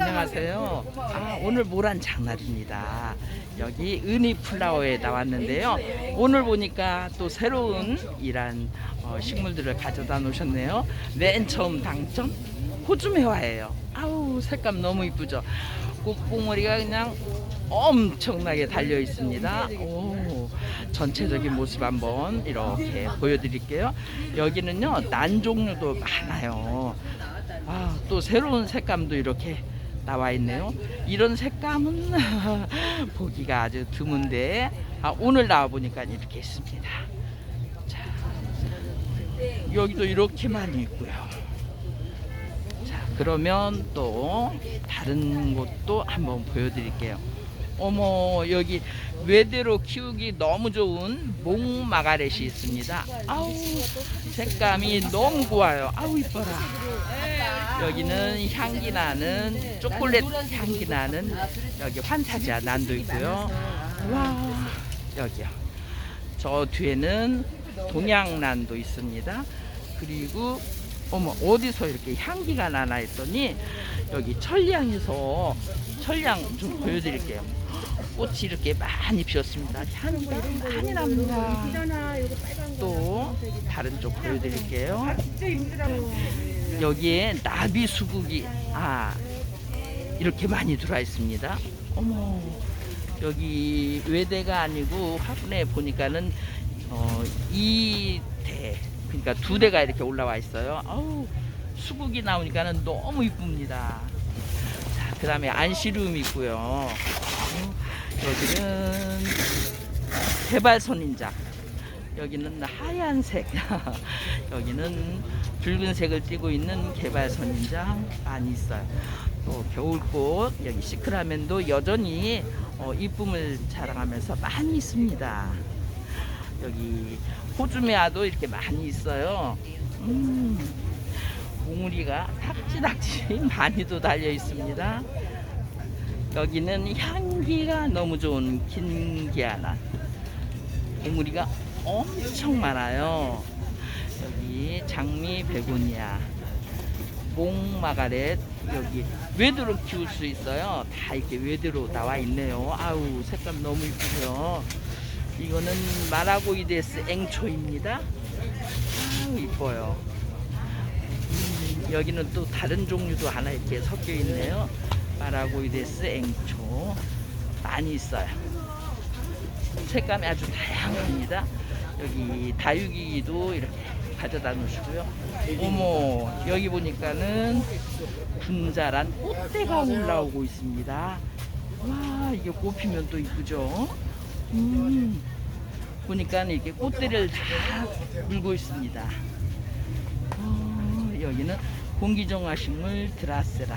안녕하세요. 아, 오늘 모란 장날입니다. 여기 은희 플라워에 나왔는데요. 오늘 보니까 또 새로운 이란 어, 식물들을 가져다 놓으셨네요. 맨 처음 당첨 호주매화예요. 아우 색감 너무 이쁘죠. 꽃봉오리가 그냥 엄청나게 달려 있습니다. 오, 전체적인 모습 한번 이렇게 보여드릴게요. 여기는요 난 종류도 많아요. 아, 또 새로운 색감도 이렇게 나와 있네요. 이런 색감은 보기가 아주 드문데 아, 오늘 나와 보니까 이렇게 있습니다. 자, 여기도 이렇게 많이 있고요. 자, 그러면 또 다른 곳도 한번 보여드릴게요. 어머, 여기 외대로 키우기 너무 좋은 목마가렛이 있습니다. 아우, 색감이 너무 좋아요. 아우, 이뻐라. 여기는 향기 나는 초콜릿 향기 나는 여기 환타지아 난도 있고요. 와 여기요. 저 뒤에는 동양난도 있습니다. 그리고 어머 어디서 이렇게 향기가 나나 했더니 여기 철량에서 철량 좀 보여드릴게요. 꽃이 이렇게 많이 피었습니다. 향기가 많이 납니다. 또 다른 쪽 보여드릴게요. 여기에 나비 수국이 아 이렇게 많이 들어와 있습니다. 어머 여기 외대가 아니고 화분에 보니까는 어, 2대 그러니까 두 대가 이렇게 올라와 있어요. 아우 수국이 나오니까는 너무 이쁩니다. 자 그다음에 안시룸 있고요. 어, 여기는 개발선인장. 여기는 하얀색. 여기는 붉은색을 띠고 있는 개발선인장 많이 있어요. 또 겨울꽃 여기 시크라멘도 여전히 어, 이쁨을 자랑하면서 많이 있습니다. 여기 호주메아도 이렇게 많이 있어요. 음, 몽우리가 탁지탁지 많이도 달려 있습니다 여기는 향기가 너무 좋은 긴기아나 몽우리가 엄청 많아요. 여기 장미 베고니아, 몽마가렛 여기 외도로 키울 수 있어요. 다 이렇게 외도로 나와 있네요. 아우 색감 너무 이쁘죠. 이거는 마라고이데스 앵초입니다. 아우 이뻐요. 음, 여기는 또 다른 종류도 하나 이렇게 섞여 있네요. 마라고이데스 앵초 많이 있어요. 색감이 아주 다양합니다. 여기 다육이도 이렇게 가져다 놓으시고요. 어머, 여기 보니까는 분자란 꽃대가 올라오고 있습니다. 와, 이게 꽃피면 또 이쁘죠? 음, 보니까 이렇게 꽃대를 다 물고 있습니다. 어, 여기는 공기정화 식물 드라세라.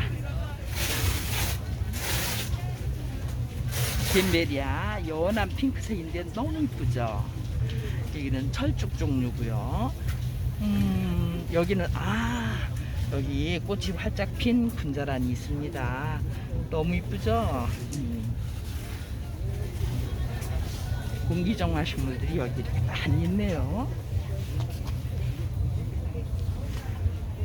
겐베리아 연한 핑크색인데 너무 이쁘죠. 여기는 철쭉 종류고요. 음, 여기는 아 여기 꽃이 활짝 핀 군자란이 있습니다. 너무 이쁘죠. 음. 공기정화 식물들이 여기 이렇게 많이 있네요.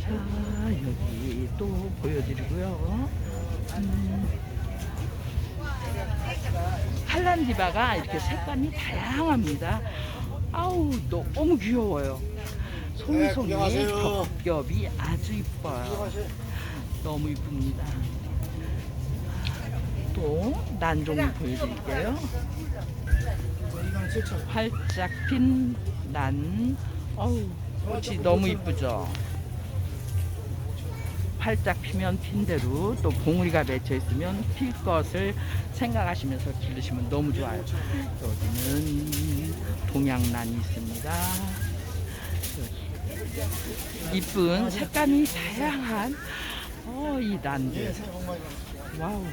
자 여기 또 보여드리고요. 팔란디바가 이렇게 색감이 다양합니다. 아우 너무 귀여워요. 송송이 안녕하세요. 겹겹이 아주 이뻐요. 너무 이쁩니다. 또 난종을 보여드릴게요. 활짝 핀 난, 어우 꽃이 너무 이쁘죠. 활짝 피면 핀 대로 또 봉우리가 맺혀 있으면 필 것을 생각하시면서 기르시면 너무 좋아요. 여기는 동양란이 있습니다. 이쁜 색감이 다양한 어, 이 난들. 와우.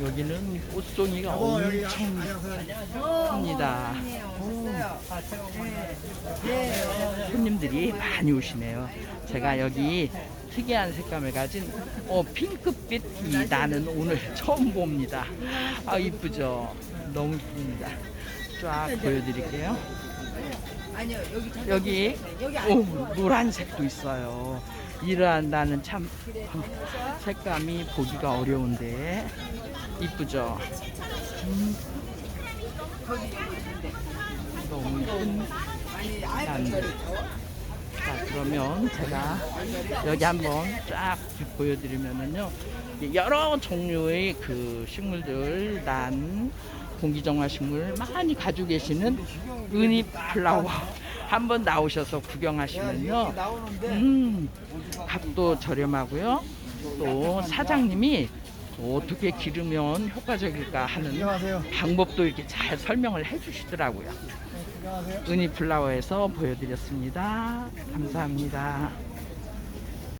여기는 꽃송이가 엄청 큽니다. 손님들이 많이 오시네요. 제가 여기 특이한 색감을 가진 어, 핑크빛 이 나는 오늘 처음 봅니다. 아 이쁘죠? 너무 이쁩니다. 쫙 보여드릴게요. 아니요 여기 저 여기 오, 노란색도 있어요. 일한다는 참 색감이 보기가 어려운데 이쁘죠? 음. 너무 이쁜. 자 그러면 제가 여기 한번 쫙 보여드리면은요 여러 종류의 그 식물들 난 공기정화 식물 많이 가지고 계시는 은이 플라워 한번 나오셔서 구경하시면요. 음 값도 저렴하고요. 또 사장님이 어떻게 기르면 효과적일까 하는 안녕하세요. 방법도 이렇게 잘 설명을 해주시더라고요. 안녕하세요. 은이 플라워에서 보여드렸습니다. 감사합니다.